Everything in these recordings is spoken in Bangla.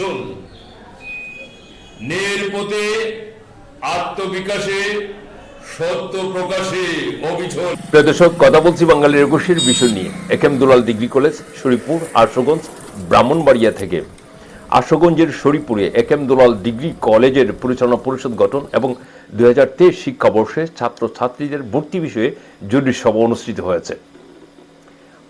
মিশন নের পথে, আত্মবিকাশে প্রিয় দর্শক, কথা বলছি বাঙালির একুশের বিষয় নিয়ে। A K M Dulal degree college Sharipur Ashuganj, Brahmanbaria থেকে। আশুগঞ্জের শরীপুরে একেম দুলাল ডিগ্রি কলেজের পরিচালনা পরিষদ গঠন এবং দুই হাজার তেইশ শিক্ষাবর্ষে ছাত্রছাত্রীদের ভর্তি বিষয়ে জরুরি সভা অনুষ্ঠিত হয়েছে।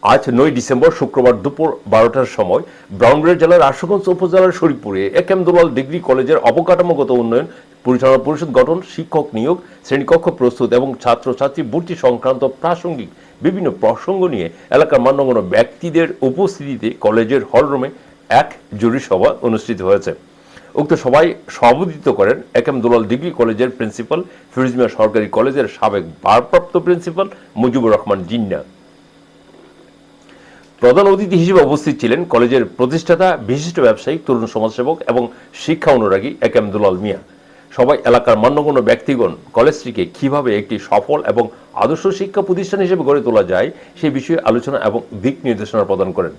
আজ নয় ডিসেম্বর শুক্রবার দুপুর বারোটার সময় ব্রাউনবাড়িয়া জেলার আশুগঞ্জ উপজেলার শরীপুরে একেম দুলাল ডিগ্রি কলেজের অবকাঠামোগত উন্নয়ন, পরিচালনা পরিষদ গঠন, শিক্ষক নিয়োগ, শ্রেণীকক্ষ প্রস্তুত এবং ছাত্রছাত্রী ভর্তি সংক্রান্ত প্রাসঙ্গিক বিভিন্ন প্রসঙ্গ নিয়ে এলাকার মান্যগণ্য ব্যক্তিদের উপস্থিতিতে কলেজের হলরুমে এক জরুরি সভা অনুষ্ঠিত হয়েছে। উক্ত সভায় সভাপতিত্ব করেন একেম দুলাল ডিগ্রি কলেজের প্রিন্সিপাল ফিরোজমিয়া সরকারি কলেজের সাবেক ভারপ্রাপ্ত প্রিন্সিপাল মুজিবুর রহমান জিন্না। প্রধান অতিথি হিসেবে উপস্থিত ছিলেন কলেজের প্রতিষ্ঠাতা, বিশিষ্ট ব্যবসায়ী, তরুণ সমাজসেবক এবং শিক্ষা অনুরাগী এ কেম দুলাল মিয়া। সবাই এলাকার মান্যগণ্য ব্যক্তিগণ কলেজটিকে কীভাবে একটি সফল এবং আদর্শ শিক্ষা প্রতিষ্ঠান হিসেবে গড়ে তোলা যায় সে বিষয়ে আলোচনা এবং দিক নির্দেশনা প্রদান করেন।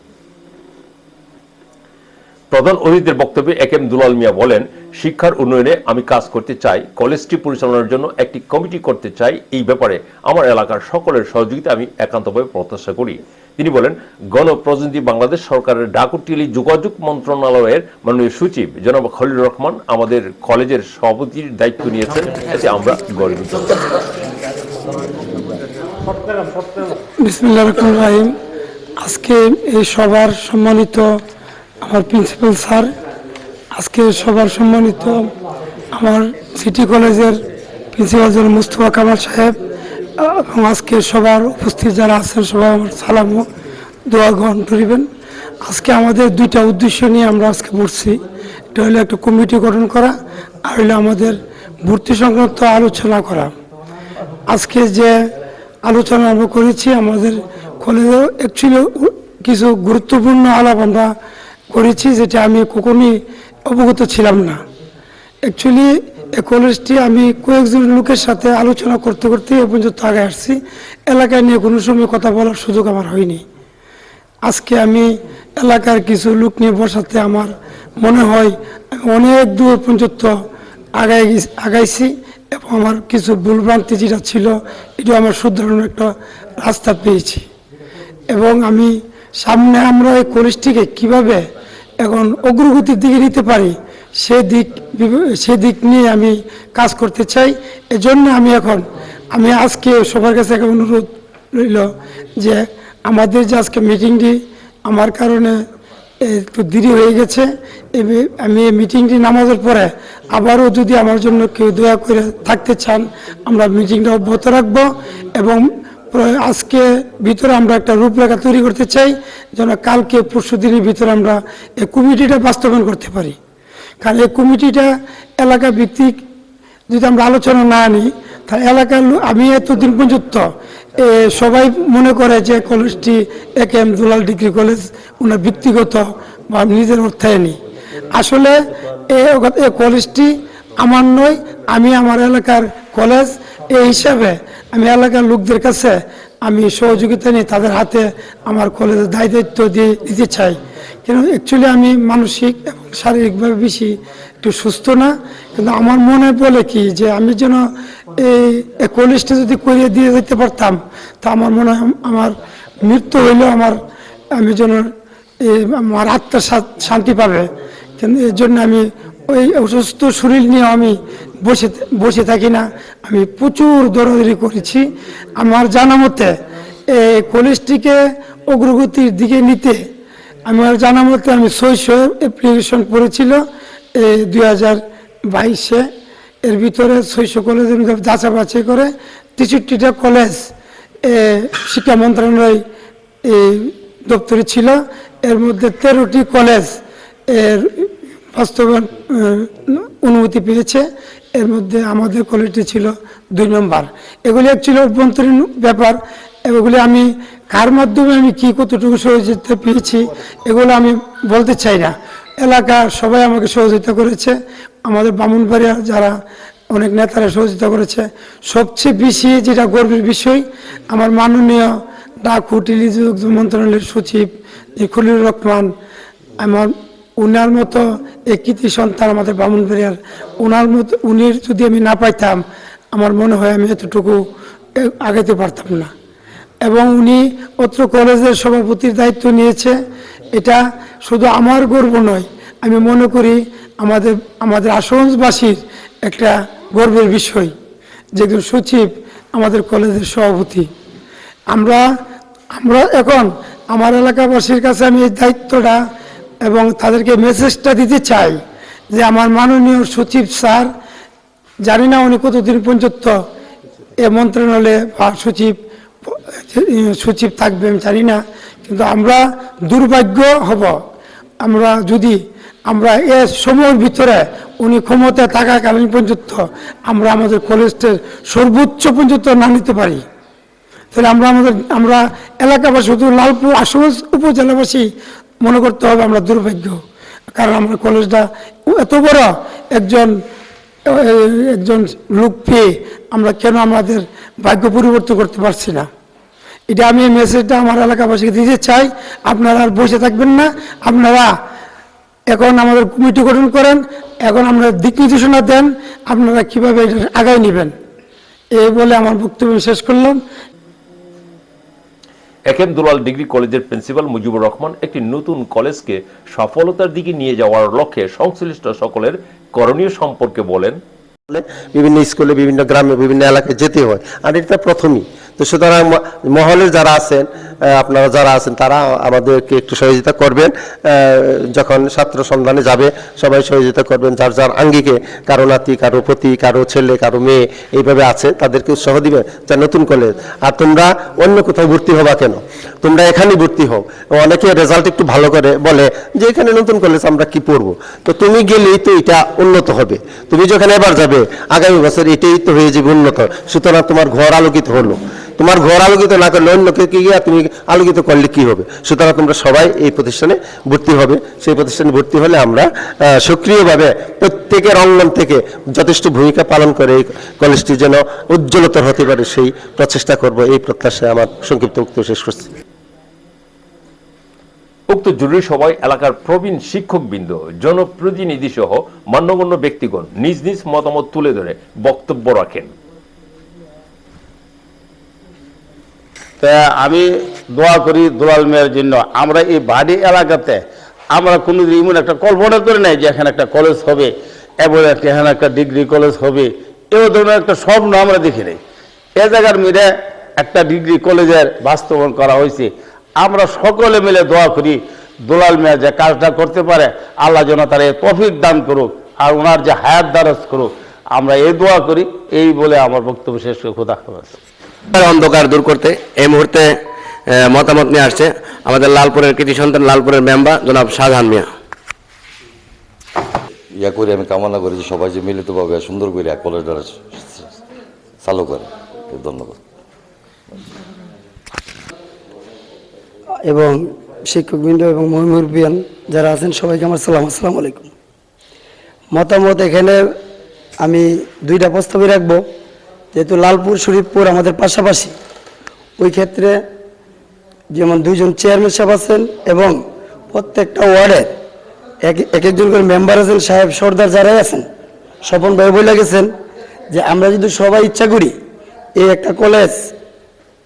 প্রধান অতিথির বক্তব্যে এ কেম দুলাল মিয়া বলেন, শিক্ষার উন্নয়নে আমি কাজ করতে চাই, কলেজটি পরিচালনার জন্য একটি কমিটি করতে চাই, এই ব্যাপারে আমার এলাকার সকলের সহযোগিতা আমি একান্তভাবে প্রত্যাশা করি। তিনি বলেন গণপ্রতিনিধি বাংলাদেশ সরকারের ডাকুটিলি যোগাযোগ মন্ত্রণালয়ের মাননীয় সচিব জনাব খলিল রহমান আমাদের কলেজের সভাপতির দায়িত্ব নিয়েছেন, এতে আমরা গর্বিত। আজকে এই সবার সম্মানিত আমার প্রিন্সিপাল স্যার আজকে সবার সম্মানিত আমার সিটি কলেজের প্রিন্সিপাল জন মুস্তফা কামাল সাহেব, এবং আজকে সবার উপস্থিত যারা আছেন সবাই আমার সালাম দোয়া গ্রহণ করিবেন। আজকে আমাদের দুইটা উদ্দেশ্য নিয়ে আমরা আজকে পড়ছি এটা হলো একটা কমিটি গঠন করা, আর হলো আমাদের ভর্তি সংক্রান্ত আলোচনা করা। আজকে যে আলোচনা আমরা করেছি, আমাদের কলেজে অ্যাকচুয়ালি কিছু গুরুত্বপূর্ণ আলাপ আমরা করেছি যেটা আমি কখনই অবগত ছিলাম না। অ্যাকচুয়ালি এই কলেজটি আমি কয়েকজন লোকের সাথে আলোচনা করতে করতে এ পর্যন্ত আগে আসছি। এলাকায় নিয়ে কোনো সময় কথা বলার সুযোগ আমার হয়নি। আজকে আমি এলাকার কিছু লোক নিয়ে বসাতে আমার মনে হয় অনেক দূর পর্যন্ত আগাই আগাইছি এবং আমার কিছু ভুলভ্রান্তি যেটা ছিল এটা আমার শুধরানোর একটা রাস্তা পেয়েছি। এবং আমি সামনে আমরা এই কলেজটিকে কীভাবে এখন অগ্রগতির দিকে নিতে পারি, সে দিক বিব- সে দিক নিয়ে আমি কাজ করতে চাই। এজন্য আমি এখন, আমি আজকে সবার কাছে একটা অনুরোধ রইল যে আমাদের যে আজকে মিটিংটি আমার কারণে একটু দেরি হয়ে গেছে। আমি এই মিটিংটি নামাজের পরে আবারও যদি আমার জন্য কেউ দয়া করে থাকতে চান, আমরা মিটিংটা অব্যাহত রাখব এবং আজকে ভিতরে আমরা একটা রূপরেখা তৈরি করতে চাই, যেন কালকে পরশু দিনের ভিতরে আমরা এই কমিটিটা বাস্তবায়ন করতে পারি। কারণ এই কমিটিটা এলাকা ভিত্তিক যদি আমরা আলোচনা না আনি, তাহলে এলাকার লোক আমি এতদিন পর্যন্ত সবাই মনে করে যে কলেজটি A K M Dulal degree college, ওনার ব্যক্তিগত বা নিজের অর্থায়নী আসলে এ কলেজটি আমার নয়, আমি আমার এলাকার কলেজ এই হিসাবে আমি এলাকার লোকদের কাছে আমি সহযোগিতা নিয়ে তাদের হাতে আমার কলেজের দায় দায়িত্ব দিয়ে দিতে চাই। কেন অ্যাকচুয়ালি আমি মানসিক এবং শারীরিকভাবে বেশি একটু সুস্থ না, কিন্তু আমার মনে বলে কি যে আমি যেন এই কলেজটা যদি করিয়ে দিয়ে যেতে পারতাম, তা আমার মনে হয় আমার মৃত্যু হইলেও আমার, আমি যেন এই আমার আত্মা শা- শান্তি পাবে। কিন্তু এর জন্য আমি ওই অসুস্থ শরীর নিয়ে আমি বসে বসে থাকি না। আমি প্রচুর দৌড়াদৌড়ি করেছি। আমার জানা মতে এই কলেজটিকে অগ্রগতির দিকে নিতে আমার জানা মতে আমি ছয়শো অ্যাপ্লিকেশন পড়েছিল দুই হাজার বাইশে। এর ভিতরে ছয়শো কলেজের যাচা বাছাই করে তেষট্টিটা কলেজ শিক্ষা মন্ত্রণালয় দপ্তরে ছিল। এর মধ্যে তেরোটি কলেজের বাস্তবায়ন অনুমতি পেয়েছে। এর মধ্যে আমাদের কলেজটি ছিল দুই নম্বর। এগুলি ছিল অভ্যন্তরীণ ব্যাপার, এগুলি আমি কার মাধ্যমে আমি কি কতটুকু সহযোগিতা পেয়েছি, এগুলো আমি বলতে চাই না। এলাকা সবাই আমাকে সহযোগিতা করেছে। আমাদের বামুনবাড়িয়া যারা অনেক নেতারা সহযোগিতা করেছে। সবচেয়ে বেশি যেটা গর্বের বিষয়, আমার মাননীয় ডাক, টেলিযোগাযোগ মন্ত্রণালয়ের সচিব যে খলিলুর রহমান, আমার উনার মতো এক কৃতি সন্তান আমাদের বামুনবাড়িয়ার উনার মতো উনির যদি আমি না পাইতাম, আমার মনে হয় আমি এতটুকু আগাতে পারতাম না। এবং উনি অত্র কলেজের সভাপতির দায়িত্ব নিয়েছে। এটা শুধু আমার গর্ব নয়, আমি মনে করি আমাদের আমাদের আসনবাসীর একটা গর্বের বিষয়, যে একজন সচিব আমাদের কলেজের সভাপতি। আমরা আমরা এখন আমার এলাকাবাসীর কাছে আমি এই দায়িত্বটা এবং তাদেরকে মেসেজটা দিতে চাই যে আমার মাননীয় সচিব স্যার, জানি না উনি কতদিন পর্যন্ত এ মন্ত্রণালয়ে বা সচিব সচিব থাকবে, আমি জানি না, কিন্তু আমরা দুর্ভাগ্য হব। আমরা যদি, আমরা এ সময়ের ভিতরে উনি ক্ষমতায় থাকাকালীন পর্যন্ত আমরা আমাদের কলেজের সর্বোচ্চ পর্যন্ত না নিতে পারি। তাহলে আমরা আমাদের, আমরা এলাকাবাসী, শুধু লালপুর আসন উপজেলাবাসী মনে করতে হবে আমরা দুর্ভাগ্য। কারণ আমরা কলেজটা এত বড়, একজন একজন লোক পেয়ে আমরা কেন আমাদের ভাগ্য পরিবর্তন করতে পারছি না? এটা আমি এই মেসেজটা আমার এলাকাবাসীকে দিতে চাই। আপনারা আর বসে থাকবেন না। আপনারা এখন আমাদের কমিটি গঠন করেন, এখন আমরা দিক নির্দেশনা দেন, আপনারা কীভাবে এটা আগায় নেবেন? এই বলে আমার বক্তব্য শেষ করলাম। A K M Dulal degree কলেজের প্রিন্সিপাল মুজিবুর রহমান একটি নতুন কলেজকে সফলতার দিকে নিয়ে যাওয়ার লক্ষ্যে সংশ্লিষ্ট সকলের করণীয় সম্পর্কে বলেন। বিভিন্ন স্কুলে, বিভিন্ন গ্রামে, বিভিন্ন এলাকায় যেতে হয়। আর এটা প্রথমই। তো সুতরাং মহলের যারা আছেন আপনারা যারা আছেন, তারা আমাদেরকে একটু সহযোগিতা করবেন। যখন ছাত্র সন্ধানে যাবে, সবাই সহযোগিতা করবেন। যার যার আঙ্গিকে, কারও নাতি, কারও পতি, কারও ছেলে, কারও মেয়ে এইভাবে আছে, তাদেরকে উৎসাহ দিবে যা নতুন কলেজ আর তোমরা অন্য কোথাও ভর্তি হবা কেন? তোমরা এখানেই ভর্তি হও। অনেকে রেজাল্ট একটু ভালো করে বলে যে, এখানে নতুন কলেজ আমরা কি পড়ব? তো তুমি গেলেই তো এটা উন্নত হবে। তুমি যখন এবার যাবে, আগামী বছর এটাই তো হয়ে যাবে উন্নত। সুতরাং তোমার ঘর আলোকিত হলো। তোমার ঘর আলোকিত না করলে অন্যকে কি গিয়ে তুমি আলোকিত করলে কি হবে? সুতরাং তোমরা সবাই এই প্রতিষ্ঠানে ভর্তি হবে। সেই প্রতিষ্ঠানে ভর্তি হলে আমরা সক্রিয়ভাবে প্রত্যেকের অঙ্গন থেকে যথেষ্ট ভূমিকা পালন করে এই কলেজটি যেন উজ্জ্বলতর হতে পারে সেই প্রচেষ্টা করব। এই প্রত্যাশায় আমার সংক্ষিপ্ত বক্তব্য শেষ করছি। উক্ত জরুরি সভায় এলাকার প্রবীণ শিক্ষকবৃন্দ জনপ্রতিনিধি সহ মান্যগণ্য ব্যক্তিগণ নিজ নিজ মতামত তুলে ধরে বক্তব্য রাখেন। তা আমি দোয়া করি দুলাল মেয়ের জন্য। আমরা এই বাড়ি এলাকাতে আমরা কোনোদিন এমন একটা কল্পনা করি নাই যে এখানে একটা কলেজ হবে এবং এখানে একটা ডিগ্রি কলেজ হবে এও ধরনের একটা স্বপ্ন আমরা দেখি নাই। এ জায়গার মিলে একটা ডিগ্রি কলেজের বাস্তবায়ন করা হয়েছে। আমরা সকলে মিলে দোয়া করি, দুলাল মেয়ে যে কাজটা করতে পারে, আল্লাহ যেন তার এই তফিক দান করুক আর ওনার যে হায়াত দ্বারস করুক। আমরা এই দোয়া করি, এই বলে আমার বক্তব্য শেষ করে খোদা। অন্ধকার দূর করতে এই মুহূর্তে আহ, মতামত নিয়ে আসছে আমাদের লালপুরের কৃতি সন্তান লালপুরের মেম্বার জনাব শাহজাহান মিয়া। ইয়া করে আমি কামনা করি যে সবাই যে মিলিতভাবে সুন্দর করে এক কলেজটা চালু করে। ধন্যবাদ। এবং শিক্ষকবৃন্দ এবং মহিমুরবিয়ান যারা আছেন সবাইকে আমার সালাম আসসালামু আলাইকুম। মতামত এখানে আমি দুইটা প্রস্তাবে রাখব। যেহেতু লালপুর, শরীফপুর আমাদের পাশাপাশি, ওই ক্ষেত্রে যেমন দুইজন চেয়ারম্যান সাহেব আছেন এবং প্রত্যেকটা ওয়ার্ডের এক এক একজন করে মেম্বার আছেন, সাহেব সর্দার যারাই আছেন, স্বপন ভাই বলে গেছেন যে আমরা যদি সবাই ইচ্ছা করি এই একটা কলেজ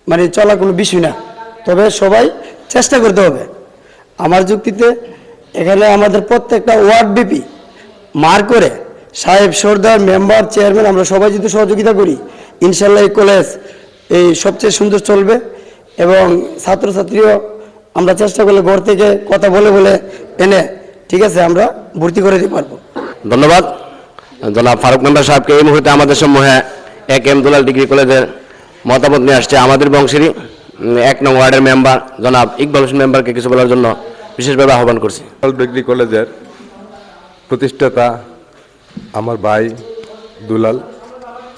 মানে চলা কোনো বিষয় না, তবে সবাই চেষ্টা করতে হবে। আমার যুক্তিতে এখানে আমাদের প্রত্যেকটা ওয়ার্ড বিপি মার করে সাহেব সর্দার মেম্বার চেয়ারম্যান আমরা সবাই যদি সহযোগিতা করি ইনশাল্লাহ এই কলেজ এই সবচেয়ে সুন্দর চলবে এবং ছাত্রছাত্রীও আমরা চেষ্টা করলে ঘর থেকে কথা বলে বলে এনে ঠিক আছে আমরা ভর্তি করে দিতে পারব। ধন্যবাদ। জনাব ফারুক মেম্বার সাহেবকে এই মুহূর্তে আমাদের সমূহে এক এম দুলাল ডিগ্রি কলেজের মতামত নিয়ে আসছে আমাদের বংশেরই এক নং ওয়ার্ডের মেম্বার জনাব ইকবাল হোসেন মেম্বারকে কিছু বলার জন্য বিশেষভাবে আহ্বান করছি। ডিগ্রি কলেজের প্রতিষ্ঠাতা আমার ভাই দুলাল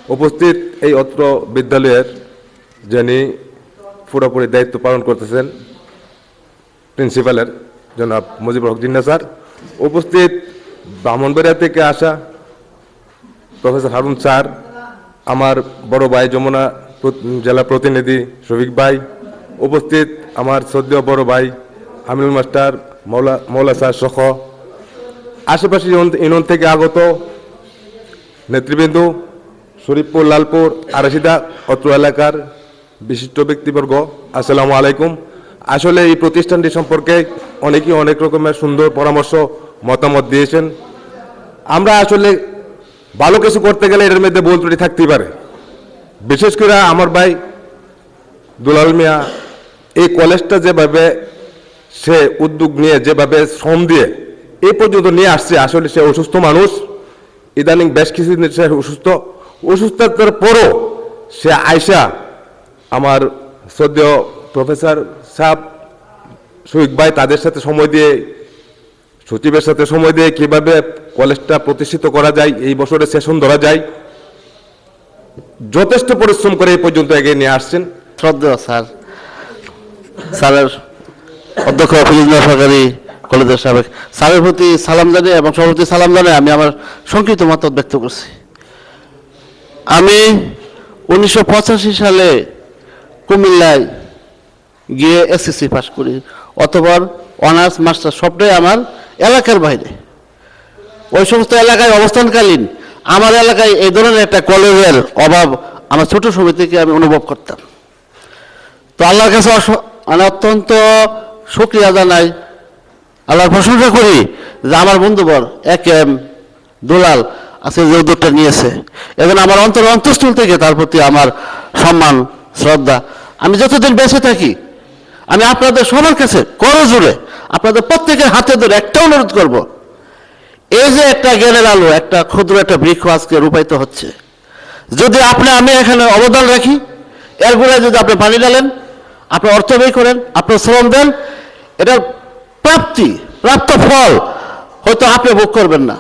উপস্থিত এই অত্র বিদ্যালয়ের যিনি পুরোপুরি দায়িত্ব পালন করতেছেন, প্রিন্সিপালের, জনাব মুজিবুর হক জিন্না স্যার। উপস্থিত ব্রাহ্মণবাড়িয়া থেকে আসা প্রফেসর হারুন স্যার, আমার বড় ভাই যমুনা জেলা প্রতিনিধি শফিক ভাই। উপস্থিত আমার সদ্য বড় ভাই আমিনুল মাস্টার, মৌলা মৌলা স্যার সহ আশেপাশে ইউন- ইউনিয়ন থেকে আগত নেতৃবৃন্দ শরীফপুর, লালপুর আরাসিদা অত্র এলাকার বিশিষ্ট ব্যক্তিবর্গ, আসসালামু আলাইকুম। আসলে এই প্রতিষ্ঠানটি সম্পর্কে অনেকেই অনেক রকমের সুন্দর পরামর্শ, মতামত দিয়েছেন। আমরা আসলে ভালো কিছু করতে গেলে এর মধ্যে ভুল ত্রুটি থাকতেই পারে। বিশেষ করে আমার ভাই দুলাল মিয়া, এই কলেজটা যেভাবে সে উদ্যোগ নিয়ে, যেভাবে শ্রম দিয়ে এই পর্যন্ত নিয়ে আসছে, আসলে সে অসুস্থ মানুষ। ইদানিং বেশ কিছুদিন সে অসুস্থ। অসুস্থতার পরও সে আয়সা আমার শ্রদ্ধেয় প্রফেসর সাহেব শহীদ ভাই, তাদের সাথে সময় দিয়ে, সচিবের সাথে সময় দিয়ে কীভাবে কলেজটা প্রতিষ্ঠিত করা যায়, এই বছরে সেশন ধরা যায়, যথেষ্ট পরিশ্রম করে এই পর্যন্ত এগিয়ে নিয়ে আসছেন। শ্রদ্ধেয় স্যার, স্যারের অধ্যক্ষ ফিরুজনা সরকারি কলেজের সাবেক, স্যারের প্রতি সালাম জানিয়ে এবং সভাপতি সালাম জানিয়ে আমি আমার সংক্ষিপ্ত মত ব্যক্ত করছি। আমি উনিশশো পঁচাশি সালে কুমিল্লায় গিয়ে এসএসসি পাস করি, অথবা অনার্স মাস্টার সবটাই আমার এলাকার বাইরে। ওই সমস্ত এলাকায় অবস্থানকালীন, আমার এলাকায় এই ধরনের একটা কলেজের অভাব আমার ছোট সময় থেকে আমি অনুভব করতাম। তো আল্লাহর কাছে মানে অত্যন্ত শুক্রিয়া জানাই। আল্লাহর প্রশংসা করি যে আমার বন্ধুবর এক এম দুলাল আজকে যে উদ্যোগটা নিয়েছে। এবং আমার অন্তর অন্তঃস্থল থেকে তার প্রতি আমার সম্মান, শ্রদ্ধা। আমি যতদিন বেঁচে থাকি, আমি আপনাদের সবার কাছে করো জুড়ে আপনাদের প্রত্যেকের হাতে ধরে একটা অনুরোধ করব। এই যে একটা জ্ঞানের আলো, একটা ক্ষুদ্র একটা বৃক্ষ আজকে রূপায়িত হচ্ছে। যদি আপনি, আমি এখানে অবদান রাখি, এর যদি আপনি পানি ডালেন আপনি অর্থ ব্যয় করেন, আপনি শ্রম দেন, এটার প্রাপ্তি, প্রাপ্ত ফল হয়তো আপনি ভোগ করবেন না।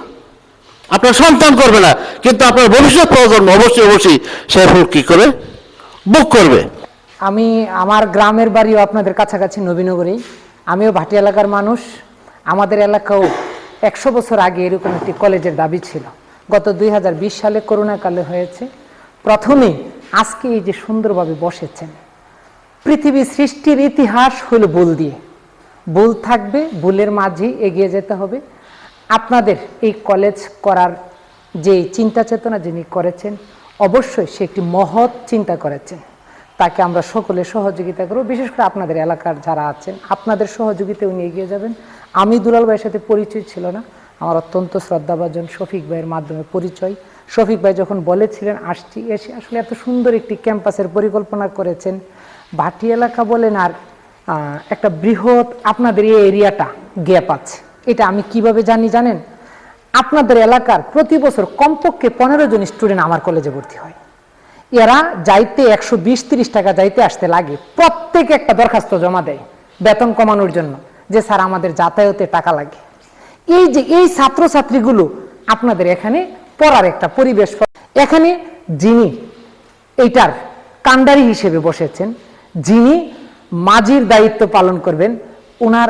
আপনার সন্তান করবে না, কিন্তু আপনার ভবিষ্যৎ প্রজন্ম অবশ্যই অবশ্যই সে ফল কি করে? বুক করবে। আমি আমার গ্রামের বাড়িও আপনাদের কাছাকাছি নবীনগরেই। আমিও ভাটি এলাকার মানুষ। আমাদের এলাকাও একশো বছর আগে এরকম একটি কলেজের দাবি ছিল। গত দুই হাজার বিশ সালে করোনাকালে হয়েছে। প্রথমে আজকে এই যে সুন্দরভাবে বসেছেন। পৃথিবী সৃষ্টির ইতিহাস হলো ভুল দিয়ে। ভুল থাকবে ভুলের মাঝেই এগিয়ে যেতে হবে। আপনাদের এই কলেজ করার যে চিন্তা চেতনা যিনি করেছেন, অবশ্যই সে একটি মহৎ চিন্তা করেছেন। তাকে আমরা সকলে সহযোগিতা করব, বিশেষ করে আপনাদের এলাকার যারা আছেন, আপনাদের সহযোগিতা উনি এগিয়ে যাবেন। আমি দুলাল ভাইয়ের সাথে পরিচয় ছিল না, আমার অত্যন্ত শ্রদ্ধাভাজন শফিক ভাইয়ের মাধ্যমে পরিচয়। শফিক ভাই যখন বলেছিলেন, আসছি, এসে আসলে এত সুন্দর একটি ক্যাম্পাসের পরিকল্পনা করেছেন, ভাটি এলাকা বলেন আর একটা বৃহৎ আপনাদের এই এরিয়াটা গ্যাপ আছে। এটা আমি কীভাবে জানি জানেন? আপনাদের এলাকার প্রতি বছর কমপক্ষে পনেরো জন স্টুডেন্ট আমার কলেজে ভর্তি হয়। এরা যাইতে একশো বিশ তিরিশ টাকা যাইতে আসতে লাগে, প্রত্যেকে একটা দরখাস্ত জমা দেয় বেতন কমানোর জন্য যে, স্যার, আমাদের যাতায়াতে টাকা লাগে। এই যে, এই ছাত্রছাত্রীগুলো আপনাদের এখানে পড়ার একটা পরিবেশ এখানে যিনি এইটার কান্ডারি হিসেবে বসেছেন, যিনি মাঝির দায়িত্ব পালন করবেন ওনার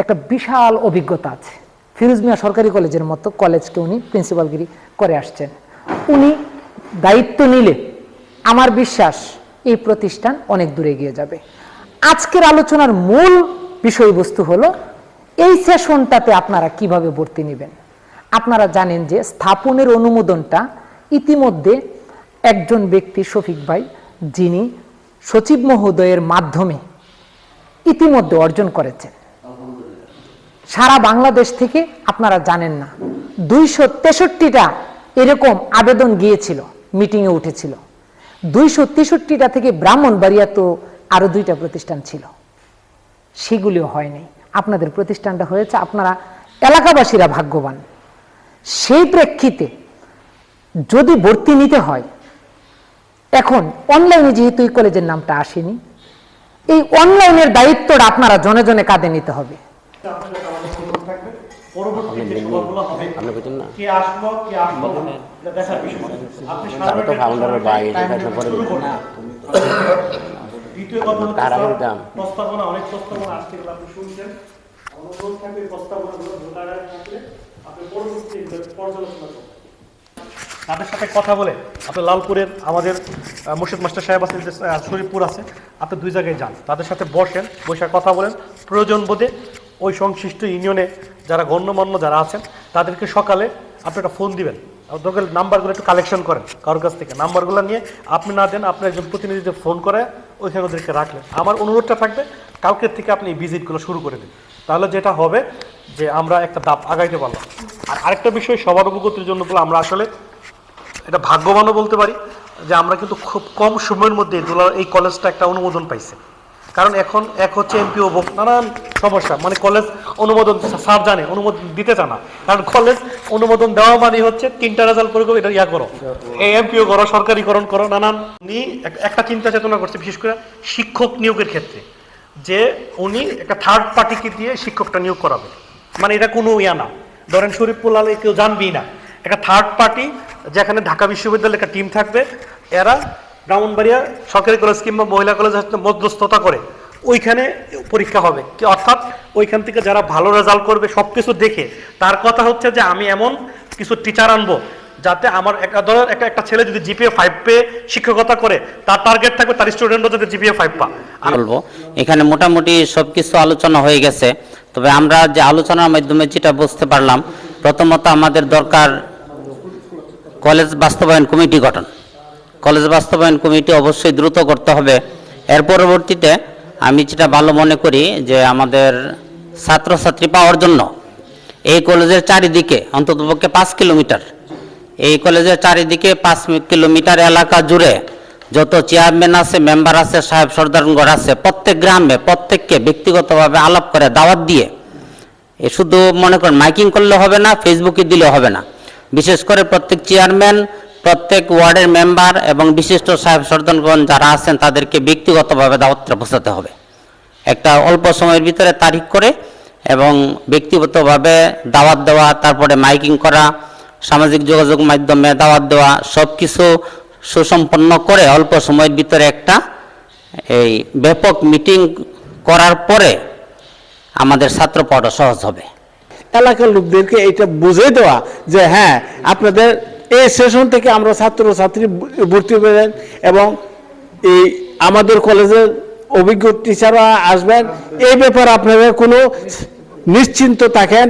একটা বিশাল অভিজ্ঞতা আছে। ফিরোজ মিয়া সরকারি কলেজের মতো কলেজকে উনি প্রিন্সিপালগিরি করে আসছেন। উনি দায়িত্ব নিলে আমার বিশ্বাস এই প্রতিষ্ঠান অনেক দূরে এগিয়ে যাবে। আজকের আলোচনার মূল বিষয়বস্তু হলো, এই সেশনটাতে আপনারা কীভাবে ভর্তি নেবেন? আপনারা জানেন যে স্থাপনের অনুমোদনটা ইতিমধ্যে একজন ব্যক্তি শফিক ভাই, যিনি সচিব মহোদয়ের মাধ্যমে ইতিমধ্যে অর্জন করেছেন। সারা বাংলাদেশ থেকে আপনারা জানেন না, দুইশো তেষট্টিটা এরকম আবেদন গিয়েছিল, মিটিংয়ে উঠেছিল। দুইশো তেষট্টিটা থেকে ব্রাহ্মণবাড়িয়া তো আরও দুইটা প্রতিষ্ঠান ছিল। সেগুলিও হয়নি। আপনাদের প্রতিষ্ঠানটা হয়েছে আপনারা এলাকাবাসীরা ভাগ্যবান। সেই প্রেক্ষিতে যদি ভর্তি নিতে হয়, এখন অনলাইনে যেহেতু এই কলেজের নামটা আসেনি, এই অনলাইনের দায়িত্বটা আপনারা জনে জনে কাঁধে নিতে হবে। আপনি বুঝছেন না। তারা তো ফাউন্ডারের ভাই এটা পরে দ্বিতীয় কথা হচ্ছে তারা স্যার, বলতাম। প্রস্তাবনা অনেক প্রস্তাবনা আসছে এগুলো আপনি শুনছেন অনুরোধ থাকবে প্রস্তাবনাগুলো ভোটারের থাকলে আপনি পরবর্তী পর্যালোচনা করবেন তাদের সাথে কথা বলে আপনি লালপুরের আমাদের মুর্শিদ মাস্টার সাহেব আছেন যে শরীফপুর আছে আপনি দুই জায়গায় যান। তাদের সাথে বসেন বসে কথা বলেন। প্রয়োজন বোধে ওই সংশ্লিষ্ট ইউনিয়নে যারা গণ্যমান্য যারা আছেন, তাদেরকে সকালে আপনি একটা ফোন দিবেন। দরকার নাম্বারগুলো একটু কালেকশন করেন, কারোর কাছ থেকে। নাম্বারগুলো নিয়ে আপনি না দেন, আপনি একজন প্রতিনিধিদের ফোন করে ওইখানে ওদেরকে রাখলেন। আমার অনুরোধটা থাকবে, কালকের থেকে আপনি ভিজিটগুলো শুরু করে দিন। তাহলে যেটা হবে যে আমরা একটা দাপ আগাইতে পারলাম। আর আরেকটা বিষয়, সবার অবগতির জন্য বলে আমরা আসলে এটা ভাগ্যবানও বলতে পারি যে আমরা কিন্তু খুব কম সময়ের মধ্যে এই কলেজটা একটা অনুমোদন পাইছে। কারণ এখন এক হচ্ছে এমপিও নানান সমস্যা। মানে কলেজ অনুমোদন স্যার জানে, অনুমোদন দিতে চায় না। কারণ কলেজ অনুমোদন দেওয়া মানে হচ্ছে তিনটা রেজাল্ট করে এটা ইয়া করো। এই এমপিও করো, সরকারিকরণ করো, নানান উনি একটা চিন্তা চেতনা করছে, বিশেষ করে শিক্ষক নিয়োগের ক্ষেত্রে। যে উনি একটা থার্ড পার্টিকে দিয়ে শিক্ষকটা নিয়োগ করাবে। মানে এটা কোনো ইয়া না। ধরেন শরীফুল আলী কেউ জানবেই না। একটা থার্ড পার্টি যেখানে ঢাকা বিশ্ববিদ্যালয়ের একটা টিম থাকবে, এরা ব্রাহ্মণবাড়িয়া সরকারি কলেজ কিংবা মহিলা কলেজ মধ্যস্থতা করে, ওইখানে পরীক্ষা হবে। অর্থাৎ ওইখান থেকে যারা ভালো রেজাল্ট করবে সব কিছু দেখে, তার কথা হচ্ছে যে আমি এমন কিছু টিচার আনব যাতে আমার একটা, ধরো একটা একটা ছেলে যদি জিপিএ ফাইভ পেয়ে শিক্ষকতা করে, তার টার্গেট থাকবে তার স্টুডেন্টও যাতে জিপিএ ফাইভ পা বলব, এখানে মোটামুটি সব কিছু আলোচনা হয়ে গেছে, তবে আমরা যে আলোচনার মাধ্যমে যেটা বুঝতে পারলাম, প্রথমত আমাদের দরকার কলেজ বাস্তবায়ন কমিটি গঠন। কলেজ বাস্তবায়ন কমিটি অবশ্যই দ্রুত করতে হবে। এর পরবর্তীতে আমি যেটা ভালো মনে করি যে আমাদের ছাত্রছাত্রী পাওয়ার জন্য এই কলেজের চারিদিকে, অন্ততপক্ষে পাঁচ কিলোমিটার, এই কলেজের চারিদিকে পাঁচ কিলোমিটার এলাকা জুড়ে যত চেয়ারম্যান আছে, মেম্বার আছে, সাহেব সর্দারগণ আছে, প্রত্যেক গ্রামে প্রত্যেককে ব্যক্তিগতভাবে আলাপ করে, দাওয়াত দিয়ে। এ শুধু মনে করেন, মাইকিং করলে হবে না, ফেসবুকে দিলে হবে না। বিশেষ করে প্রত্যেক চেয়ারম্যান প্রত্যেক ওয়ার্ডের মেম্বার এবং বিশিষ্ট সাহেব সর্দারগণ যারা আছেন, তাদেরকে ব্যক্তিগতভাবে দাওয়াতটা পৌঁছাতে হবে। একটা অল্প সময়ের ভিতরে তারিখ করে এবং ব্যক্তিগতভাবে দাওয়াত দেওয়া, তারপরে মাইকিং করা, সামাজিক যোগাযোগ মাধ্যমে দাওয়াত দেওয়া সব কিছু সুসম্পন্ন করে অল্প সময়ের ভিতরে একটা এই ব্যাপক মিটিং করার পরে আমাদের ছাত্র পড়া সহজ হবে। এলাকার লোকদেরকে এটা বুঝে দেওয়া যে হ্যাঁ আপনাদের এই সেশন থেকে আমরা ছাত্র ছাত্রী ভর্তি হয়ে এবং এই আমাদের কলেজের অভিজ্ঞ টিচাররা আসবেন। এই ব্যাপারে আপনারা কোনো নিশ্চিন্ত থাকেন।